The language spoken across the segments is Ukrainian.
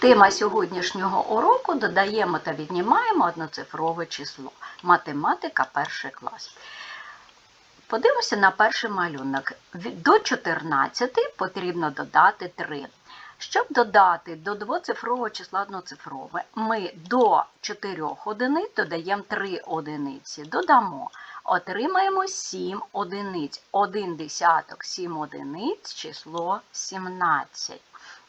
Тема сьогоднішнього уроку додаємо та віднімаємо одноцифрове число. Математика перший клас. Подивимося на перший малюнок. До 14 потрібно додати 3. Щоб додати до двоцифрового числа одноцифрове, ми до 4 одиниць додаємо 3 одиниці. Додамо. Отримаємо 7 одиниць. 1 десяток 7 одиниць, число 17.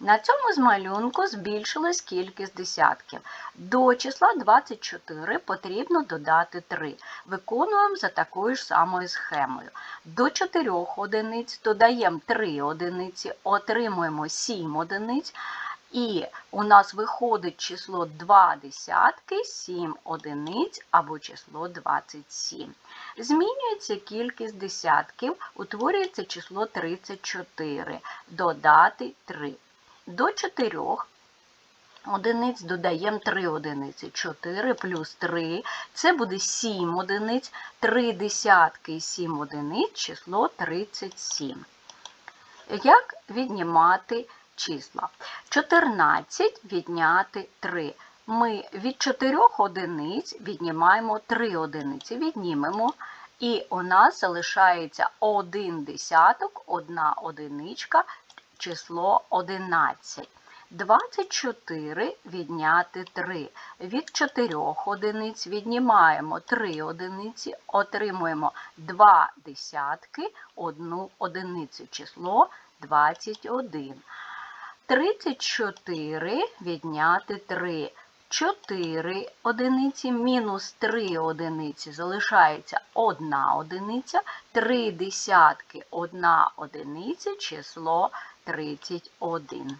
На цьому з малюнку збільшилась кількість десятків. До числа 24 потрібно додати 3. Виконуємо за такою ж самою схемою. До 4 одиниць додаємо 3 одиниці, отримуємо 7 одиниць. І у нас виходить число 2 десятки, 7 одиниць або число 27. Змінюється кількість десятків, утворюється число 34. Додати 3. До 4 одиниць додаємо 3 одиниці. 4 плюс 3 це буде 7 одиниць. 3 десятки і 7 одиниць число 37. Як віднімати числа? 14 відняти 3. Ми від 4 одиниць віднімаємо 3 одиниці. Віднімемо. І у нас залишається 1 десяток, 1 одиничка, число 11. 24 відняти 3. Від 4 одиниць віднімаємо 3 одиниці, отримуємо 2 десятки, 1 одиницю, число 21. 34 відняти 3. 4 одиниці мінус 3 одиниці залишається 1 одиниця, 3 десятки 1 одиниця, число 31.